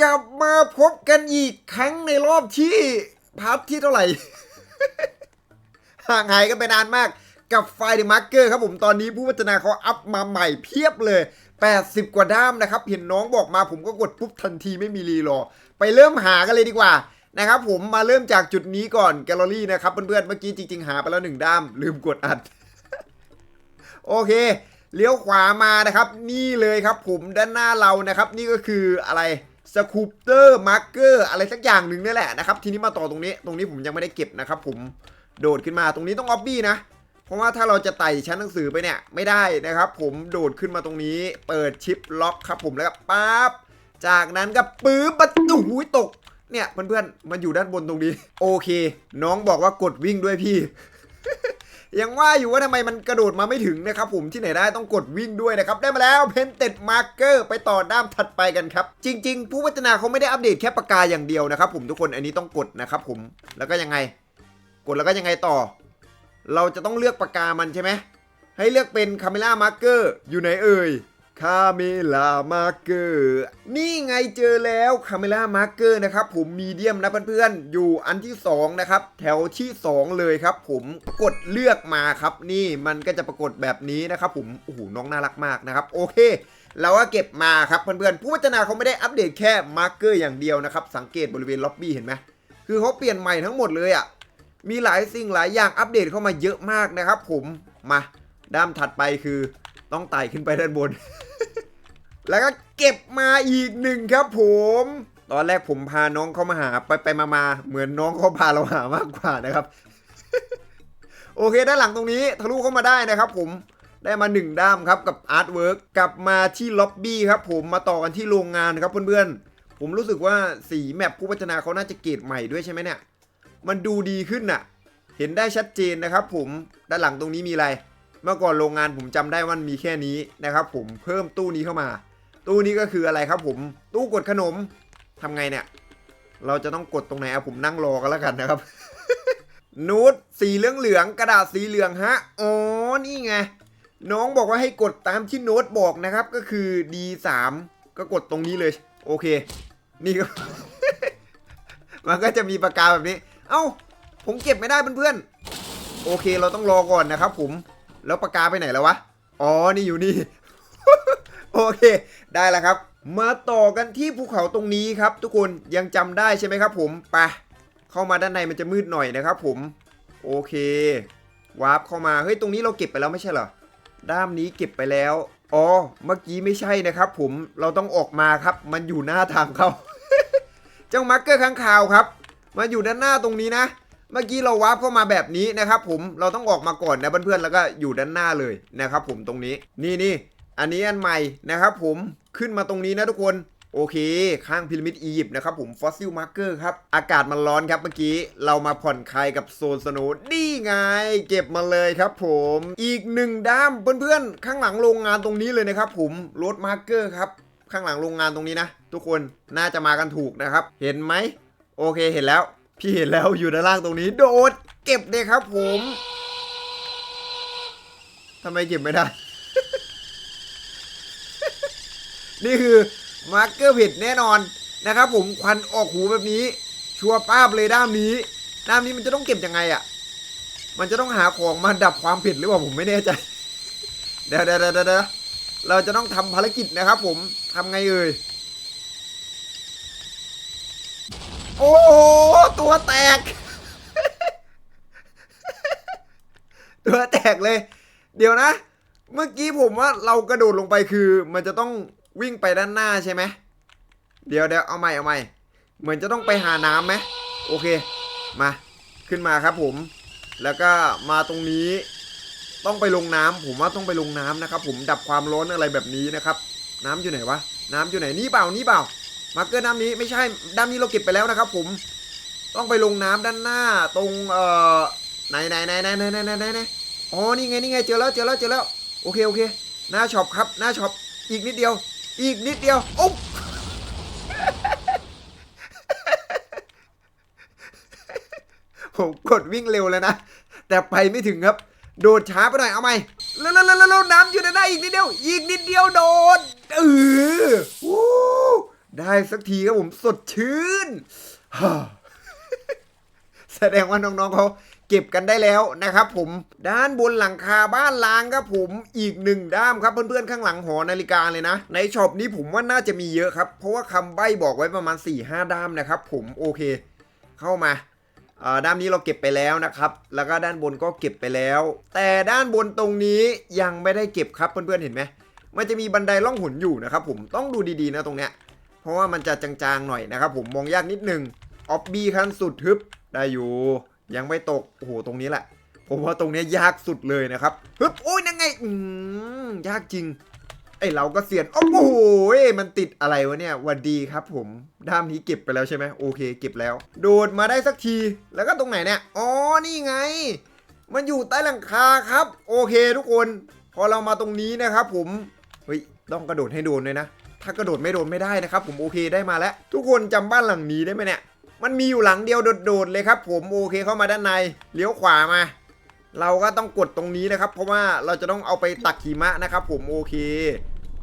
กลับมาพบกันอีกครั้งในรอบที่พาร์ทที่เท่าไหร่ ห่างหายกันไปนานมากกับไฟเดอะมาร์เกอร์ครับผมตอนนี้ผู้พัฒนาเขาอัพมาใหม่เพียบเลย 80 กว่าด้ามนะครับ เห็นน้องบอกมาผมก็กดปุ๊บทันทีไม่มีรีรอ ไปเริ่มหากันเลยดีกว่านะครับผมมาเริ่มจากจุดนี้ก่อนแกลเลอรี่นะครับเพื่อนๆเมื่อกี้จริงๆหาไปแล้วหนึ่งด้าม ลืมกดอัด โอเคเลี้ยวขวามานะครับ นี่เลยครับผมด้านหน้าเรานะครับ นี่ก็คืออะไร สคูปเตอร์มาร์เกอร์อะไรสักอย่างหนึ่งนี่แหละนะครับ ทีนี้มาต่อตรงนี้ ตรงนี้ผมยังไม่ได้เก็บนะครับ ผมโดดขึ้นมาตรงนี้ต้องออบบี้นะ เพราะว่าถ้าเราจะไต่ชั้นหนังสือไปเนี่ยไม่ได้นะครับ ผมโดดขึ้นมาตรงนี้ เปิดชิปล็อกครับ ผมแล้วก็ปั๊บจากนั้นก็ปื้บประตูหูยตก เนี่ยเพื่อนๆมันอยู่ด้านบนตรงนี้ โอเค น้องบอกว่ากดวิ่งด้วยพี่ ยังว่าอยู่ว่าทำไมมันกระโดดมาไม่ถึงนะครับผมที่ไหนได้ต้องกดวิ่งด้วยนะครับ ได้มาแล้วเพนเต็ดมาร์เกอร์ไปต่อด้ามถัดไปกันครับ จริง ๆ ผู้พัฒนาเขาไม่ได้อัปเดตแค่ปากกาอย่างเดียวนะครับผมทุกคนอันนี้ต้องกดนะครับผมแล้วก็ยังไง กดแล้วก็ยังไงต่อ เราจะต้องเลือกปากกามันใช่ไหมให้เลือกเป็นคาเมล่ามาร์เกอร์อยู่ไหนเอ่ย คาเมล่ามาร์เกอร์นี่ไงเจอแล้วคาเมล่ามาร์เกอร์นะครับผมมีเดียมนะเพื่อนๆ อยู่อันที่สองนะครับ แถวที่สองเลยครับ ผมกดเลือกมาครับนี่มันก็จะปรากฏแบบนี้นะครับผมโอ้โหน้องน่ารักมากนะครับ โอเคเราก็เก็บมาครับเพื่อนๆผู้พัฒนาเขาไม่ได้อัปเดตแค่มาร์เกอร์อย่างเดียวนะครับ สังเกตบริเวณล็อบบี้เห็นไหมคือเขาเปลี่ยนใหม่ทั้งหมดเลยอะ่ะมีหลายสิ่งหลายอย่างอัปเดตเข้ามาเยอะมากนะครับ ผมมาด้ามถัดไปคือ ต้องไต่ขึ้นไปด้านบน แล้วก็เก็บมาอีกหนึ่งครับผม ตอนแรกผมพาน้องเขามาหาไปไปมามาเหมือนน้องเขาพาเราหามากกว่านะครับ โอเคด้านหลังตรงนี้ทะลุเข้ามาได้นะครับผมได้มาหนึ่งด้ามครับกับอาร์ตเวิร์กกลับมาที่ล็อบบี้ครับผมมาต่อกันที่โรงงานครับเพื่อนๆ ผมรู้สึกว่าสีแมปผู้พัฒนาเขาน่าจะเกรดใหม่ด้วยใช่ไหมเนี่ย มันดูดีขึ้นน่ะ เห็นได้ชัดเจนนะครับผมด้านหลังตรงนี้มีอะไร เมื่อก่อนโรงงานผมจำได้ว่ามีแค่นี้นะครับผมเพิ่มตู้นี้เข้ามา ตู้นี้ก็คืออะไรครับผม ตู้กดขนมทำไงเนี่ย เราจะต้องกดตรงไหนอะผมนั่งรอกันแล้วกันนะครับ นูตสีเหลืองเหลืองๆกระดาษสีเหลืองฮะอ๋อนี่ไงน้องบอกว่าให้กดตามที่โน้ตบอกนะครับก็คือ D3 ก็กดตรงนี้เลย โอเค นี่ก็ มันก็จะมีปากกาแบบนี้ เอ้า ผมเก็บไม่ได้เพื่อนๆโอเค เราต้องรอก่อนนะครับผม แล้วปากกาไปไหนแล้ววะ อ๋อ นี่อยู่นี่ โอเค ได้แล้วครับ มาต่อกันที่ภูเขาตรงนี้ครับ ทุกคน ยังจำได้ใช่ไหมครับ ผม ไป เข้ามาด้านในมันจะมืดหน่อยนะครับ ผม โอเควาร์ปเข้ามา เฮ้ย ตรงนี้เราเก็บไปแล้วไม่ใช่เหรอ ด้ามนี้เก็บไปแล้ว อ๋อ เมื่อกี้ไม่ใช่นะครับ ผม เราต้องออกมาครับ มันอยู่หน้าทางเขา เจ้ามาร์กเกอร์ข้างคาวครับ มาอยู่ด้านหน้าตรงนี้นะ เมื่อกี้เราวาร์ปเข้ามาแบบนี้นะครับผมเราต้องออกมาก่อนนะเพื่อนๆแล้วก็อยู่ด้านหน้าเลยนะครับผมตรงนี้นี่นี่อันนี้อันใหม่นะครับผมขึ้นมาตรงนี้นะทุกคนโอเค ข้างพีระมิดอียิปต์นะครับผมฟอสซิลมาร์เกอร์ครับ อากาศมันร้อนครับเมื่อกี้ เรามาผ่อนคลายกับโซนสโนว์นี่ไง เก็บมาเลยครับผม อีกหนึ่งด้ามเพื่อนๆ ข้างหลังโรงงานตรงนี้เลยนะครับผมรถมาร์เกอร์ครับ ข้างหลังโรงงานตรงนี้นะ ทุกคนน่าจะมากันถูกนะครับ เห็นไหม โอเคเห็นแล้ว พี่เห็นแล้วอยู่ด้านล่างตรงนี้ โดดเก็บเลยครับผมทำไมเก็บไม่ได้ นี่คือมาร์กเกอร์ผิดแน่นอนนะครับผมควันออกหูแบบนี้ ชัวร์ป้าบเลยด้ามนี้ ด้ามนี้มันจะต้องเก็บยังไงอะ่ะ มันจะต้องหาของมาดับความผิดหรือเปล่าผมไม่แน่ใจ เดี๋ยวเดี๋ยวเดี๋ยวเดี๋ยวเราจะต้องทำภารกิจนะครับผมทำไงเอ่ย โอ้ ตัวแตก ตัวแตกเลย เดี๋ยวนะ เมื่อกี้ผมว่าเรากระโดดลงไปคือ มันจะต้องวิ่งไปด้านหน้าใช่ไหม เดี๋ยวเดี๋ยวเอาใหม่เอาใหม่ เหมือนจะต้องไปหาน้ำไหมโอเค มาขึ้นมาครับผม แล้วก็มาตรงนี้ต้องไปลงน้ำผมว่าต้องไปลงน้ำนะครับ ผมดับความร้อนอะไรแบบนี้นะครับ น้ำอยู่ไหนวะน้ำอยู่ไหนนี่เปล่านี่เปล่ามาเกอร์น้ำนี้ไม่ใช่ด้านนี้เราเก็บไปแล้วนะครับ ผม ต้องไปลงน้ำด้านหน้าตรงเอ่อไหนไหนไหนไหนไหนไหนไหนไหนอ๋อนี่ไงนี่ไงเจอแล้วเจอแล้วเจอแล้วโอเคโอเค หน้าช็อปครับหน้าช็อปอีกนิดเดียว อีกนิดเดียวโอ้ผมกดวิ่งเร็วแล้วนะ แต่ไปไม่ถึงครับ โดดช้าไปหน่อยเอาไหมแล้วแล้วแล้วล้วน้ำอยู่ในหน้าอีกนิดเดียว อีกนิดเดียวโดดเออวู้ได้สักทีครับผมสดชื่นฮ่า แสดงว่าน้องๆเขาเก็บกันได้แล้วนะครับผมด้านบนหลังคาบ้านล้างครับผมอีกหนึ่งด้ามครับเพื่อนๆข้างหลังหอนาฬิกาเลยนะ ในช็อปนี้ผมว่าน่าจะมีเยอะครับ เพราะว่าคำใบ้บอกไว้ประมาณ4-5ด้ามนะครับผมโอเค เข้ามาอ่าด้านนี้เราเก็บไปแล้วนะครับ แล้วก็ด้านบนก็เก็บไปแล้ว แต่ด้านบนตรงนี้ยังไม่ได้เก็บครับเพื่อนๆเห็นไหมมันจะมีบันไดล่องหนอยู่นะครับผมต้องดูดีๆนะตรงเนี้ยเพราะว่ามันจะจางๆหน่อยนะครับผมมองยากนิดนึงออบบี้ขั้นสุดทึบ ได้อยู่ ยังไม่ตก โอ้โห ตรงนี้แหละ ผมว่าตรงนี้ยากสุดเลยนะครับฮึบโอ้ยนั่งไง อืมยากจริง ไอเราก็เสียน โอ้โห มันติดอะไรวะเนี่ยวันดีครับผม ด้ามนี้เก็บไปแล้วใช่ไหมโอเค เก็บแล้ว โดดมาได้สักที แล้วก็ตรงไหนเนี่ย อ๋อ นี่ไง มันอยู่ใต้หลังคาครับ โอเคทุกคน พอเรามาตรงนี้นะครับผม เฮ้ย ต้องกระโดดให้โดนเลยนะ ถ้ากระโดดไม่โดนไม่ได้นะครับ ผมโอเคได้มาแล้ว ทุกคนจำบ้านหลังนี้ได้ไหมเนี่ย มันมีอยู่หลังเดียวโดดๆเลยครับ ผมโอเคเข้ามาด้านในเลี้ยวขวามา เราก็ต้องกดตรงนี้นะครับ เพราะว่าเราจะต้องเอาไปตักหิมะนะครับ ผมโอเค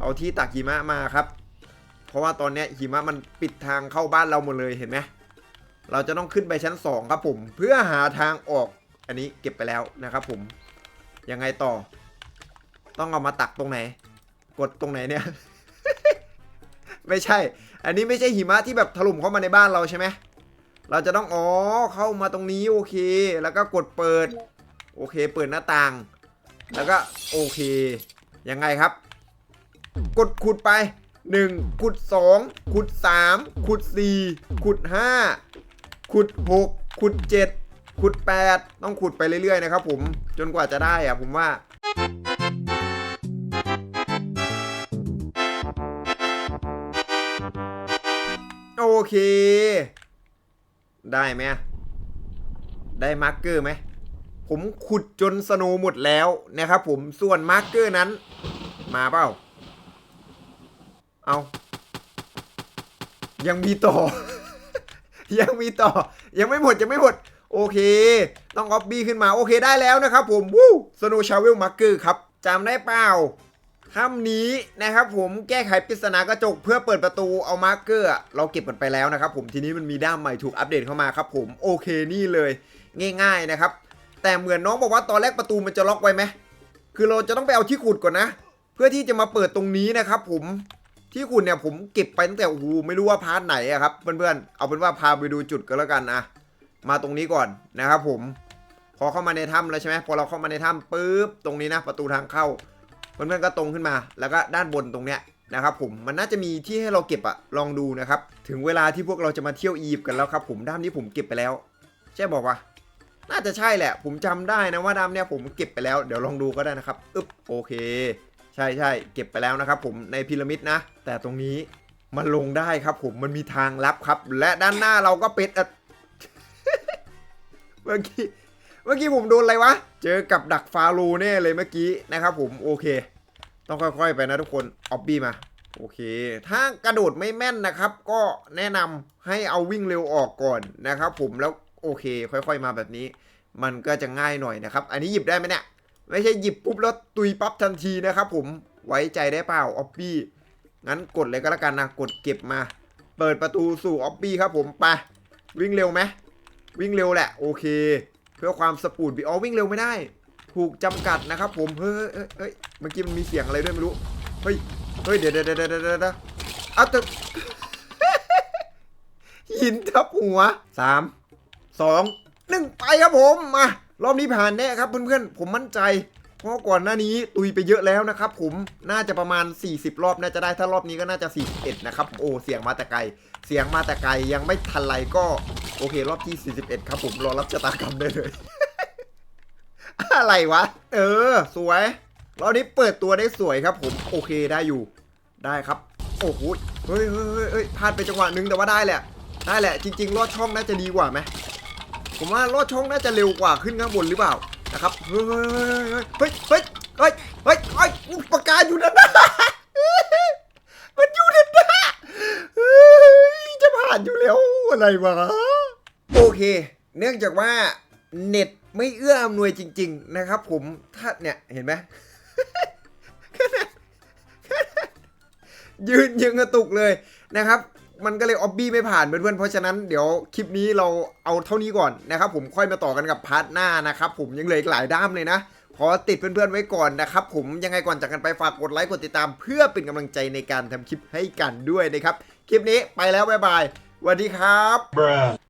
เอาที่ตักหิมะมาครับ เพราะว่าตอนนี้หิมะมันปิดทางเข้าบ้านเราหมดเลยเห็นไหมเราจะต้องขึ้นไปชั้นสองครับ ผมเพื่อหาทางออก อันนี้เก็บไปแล้วนะครับ ผมยังไงต่อ ต้องเอามาตักตรงไหน กดตรงไหนเนี่ยไม่ใช่ อันนี้ไม่ใช่หิมะที่แบบถล่มเข้ามาในบ้านเราใช่ไหม เราจะต้องอ๋อเข้ามาตรงนี้โอเค แล้วก็กดเปิด โอเค เปิดหน้าต่าง แล้วก็โอเค ยังไงครับ กดขุดไป1ขุด2ขุด3ขุด4ขุด5ขุด6ขุด7ขุด8 ต้องขุดไปเรื่อยๆนะครับผมจนกว่าจะได้อะผมว่าโอเค ได้ไหมได้มาร์กเกอร์ไหมผมขุดจนสโนหมดแล้วนะครับผมส่วนมาร์กเกอร์นั้น มาเปล่า เอายังมีต่อ ยังมีต่อ ยังไม่หมดยังไม่หมด โอเค ต้องออฟบี้ขึ้นมา โอเคได้แล้วนะครับผมวู้สโนชาเวลมาร์กเกอร์ครับจำได้เปล่า ค่ำนี้นะครับผมแก้ไขปริศนากระจกเพื่อเปิดประตูเอามาร์กเกอร์เราเก็บมันไปแล้วนะครับผมทีนี้มันมีด้ามใหม่ถูกอัปเดตเข้ามาครับผมโอเคนี่เลย ง่าย ๆนะครับ แต่เหมือนน้องบอกว่าตอนแรกประตูมันจะล็อกไว้ไหมคือเราจะต้องไปเอาที่ขุดก่อนนะ เพื่อที่จะมาเปิดตรงนี้นะครับผมที่ขุดเนี่ยผมเก็บไปตั้งแต่โอ้โหไม่รู้ว่าพาร์ทไหนอะครับเพื่อนๆเอาเป็นว่าพาไปดูจุดกันแล้วกันนะมาตรงนี้ก่อนนะครับผมพอเข้ามาในถ้ำแล้วใช่ไหมพอเราเข้ามาในถ้ำปุ๊บตรงนี้นะประตูทางเข้า เพื่อนก็ตรงขึ้นมา แล้วก็ด้านบนตรงเนี้ยนะครับผมมันน่าจะมีที่ให้เราเก็บอะลองดูนะครับ ถึงเวลาที่พวกเราจะมาเที่ยวอียิปต์กันแล้วครับผมด้ามนี้ผมเก็บไปแล้ว ใช่บอกว่า น่าจะใช่แหละ ผมจำได้นะว่าด้ามเนี้ยผมเก็บไปแล้วเดี๋ยวลองดูก็ได้นะครับอึ๊บโอเค ใช่ใช่เก็บไปแล้วนะครับผมในพีระมิดนะ แต่ตรงนี้มันลงได้ครับผมมันมีทางลับครับ และด้านหน้าเราก็เป็นอะเมื่อกี้ เมื่อกี้ผมโดนอะไรวะ เจอกับดักฟาโลแน่เลยเมื่อกี้นะครับผมโอเค ต้องค่อยๆไปนะทุกคนออบบี้มาโอเค ถ้ากระโดดไม่แม่นนะครับ ก็แนะนำให้เอาวิ่งเร็วออกก่อนนะครับผมแล้วโอเค ค่อยๆมาแบบนี้ มันก็จะง่ายหน่อยนะครับ อันนี้หยิบได้ไหมเนี่ย ไม่ใช่หยิบปุ๊บแล้วตุยปั๊บทันทีนะครับผมไว้ใจได้เปล่าออบบี้งั้นกดเลยก็แล้วกันนะกดเก็บมา เปิดประตูสู่ออบบี้ครับผมไปวิ่งเร็วไหมวิ่งเร็วแหละ โอเค เพื่อความสปูดบีอ๋อวิ่งเร็วไม่ได้ ถูกจำกัดนะครับผม เฮ้ยเฮ้ยเฮ้ยมื่อกี้มันมีเสียงอะไรด้วยไม่รู้ เฮ้ย เฮ้ย เดี๋ยวเดี๋ยวเดี๋ยวเดี๋ยวเดี๋ยวเอาแต่หินทับหัวสามสองหนึ่งไปครับผมมารอบนี้ผ่านแน่ครับเพื่อนๆ ผมมั่นใจ เพราะก่อนหน้านี้ตุยไปเยอะแล้วนะครับผมน่าจะประมาณ 40 รอบน่าจะได้ถ้ารอบนี้ก็น่าจะ41นะครับโอ้เสียงมาแต่ไกล เสียงมาแต่ไกลยังไม่ทันไรก็ โอเค รอบที่ 41 ครับผมรอรับชะตากรรมได้เลย อะไรวะ เออ สวยรอบนี้เปิดตัวได้สวยครับผม โอเคได้อยู่ ได้ครับ โอ้โหเฮ้ยเฮ้ยเฮ้ยเฮ้ยพลาดไปจังหวะนึงแต่ว่าได้แหละ ได้แหละ จริง ๆ ลอดช่องน่าจะดีกว่าไหมผมว่าลอดช่องน่าจะเร็วกว่าขึ้นข้างบนหรือเปล่านะครับ เฮ้ยเฮ้ยเฮ้ยเฮ้ยเฮ้ยเฮ้ยเฮ้ยปากกาอยู่นั่นนะมันอยู่นั่นนะจะผ่านอยู่แล้วอะไรวะ โอเค เนื่องจากว่าเน็ตไม่เอื้ออำนวยจริง ๆ นะครับ ผมถ้าเนี่ยเห็นไหมยืนยังกระตุกเลยนะครับ มันก็เลยออบบี้ไม่ผ่านเพื่อนๆเพราะฉะนั้นเดี๋ยวคลิปนี้เราเอาเท่านี้ก่อนนะครับ ผมค่อยมาต่อกันกับพาร์ทหน้านะครับ ผมยังเหลืออีกหลายด้ามเลยนะขอติดเพื่อนๆไว้ก่อนนะครับผมยังไงก่อนจากกันไปฝากกดไลค์กดติดตาม เพื่อเป็นกำลังใจในการทำคลิปให้กันด้วยนะครับ คลิปนี้ไปแล้วบ๊ายบายสวัสดีครับ